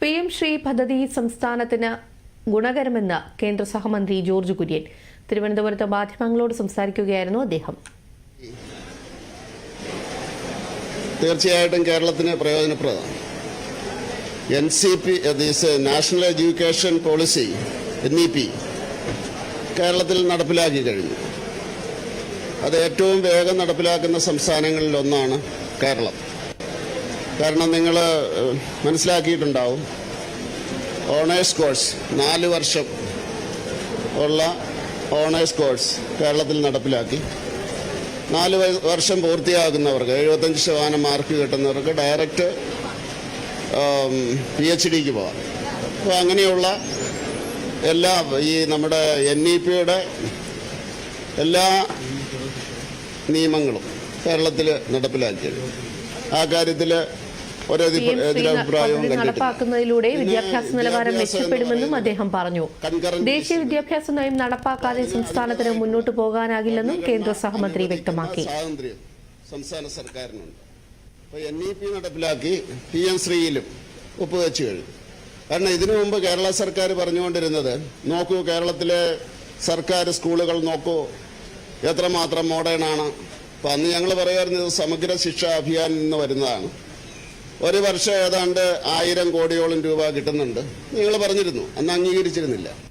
P M Shri പദ്ധതി സംസ്ഥാനത്തിന് ഗുണകരമെന്ന് കേന്ദ്ര സഹമന്ത്രി ജോർജ് കുര്യൻ. തിരുവനന്തപുരത്ത് മാധ്യമങ്ങളോട് സംസാരിക്കുകയായിരുന്നു അദ്ദേഹം. തീർച്ചയായിട്ടും കേരളത്തിന് പ്രയോജനപ്രദമാണ് N C P national education policy N E P കേരളത്തിൽ നടപ്പിലാക്കി കഴിഞ്ഞു. അത് ഏറ്റവും വേഗം നടപ്പിലാക്കുന്ന സംസ്ഥാനങ്ങളിൽ ഒന്നാണ് കേരളം. കാരണം നിങ്ങൾ മനസ്സിലാക്കിയിട്ടുണ്ടാവും. ഓണേഴ്സ് കോഴ്സ് നാല് വർഷം ഉള്ള ഓണേഴ്സ് കോഴ്സ് കേരളത്തിൽ നടപ്പിലാക്കി. നാല് വർഷം പൂർത്തിയാകുന്നവർക്ക് എഴുപത്തഞ്ച് ശതമാനം മാർക്ക് കിട്ടുന്നവർക്ക് ഡയറക്റ്റ് പി എച്ച് ഡിക്ക് പോകാം അപ്പോൾ അങ്ങനെയുള്ള എല്ലാ ഈ നമ്മുടെ എൻ ഇ പിയുടെ എല്ലാ നിയമങ്ങളും കേരളത്തിൽ നടപ്പിലാക്കിയത്. ആ കാര്യത്തിൽ പദ്ധതി നടപ്പാക്കുന്നതിലൂടെ വിദ്യാഭ്യാസ നിലവാരം മെച്ചപ്പെടുമെന്നും അദ്ദേഹം പറഞ്ഞു. ദേശീയ വിദ്യാഭ്യാസ നയം നടപ്പാക്കാതെ സംസ്ഥാനത്തിന് മുന്നോട്ടു പോകാനാകില്ലെന്നും കേന്ദ്ര സഹമന്ത്രി വ്യക്തമാക്കി. സംസ്ഥാന സർക്കാരിനുണ്ട്. അപ്പോൾ എൻ ഇ പി നടപ്പിലാക്കി പി എം ശ്രീയിലും ഒപ്പുവെച്ച് കഴിഞ്ഞു. കാരണം ഇതിനു മുമ്പ് കേരള സർക്കാർ പറഞ്ഞുകൊണ്ടിരുന്നത് നോക്കൂ കേരളത്തിലെ സർക്കാർ സ്കൂളുകൾ നോക്കൂ എത്രമാത്രം മോഡേൺ ആണ്. അപ്പം അന്ന് ഞങ്ങൾ പറയുമായിരുന്നത് സമഗ്ര ശിക്ഷാ അഭിയാൻ നിന്ന് വരുന്നതാണ്. ഒരു വർഷം ഏതാണ്ട് ആയിരം കോടിയോളം രൂപ കിട്ടുന്നുണ്ട്. നിങ്ങൾ പറഞ്ഞിരുന്നു. അന്ന് അംഗീകരിച്ചിരുന്നില്ല.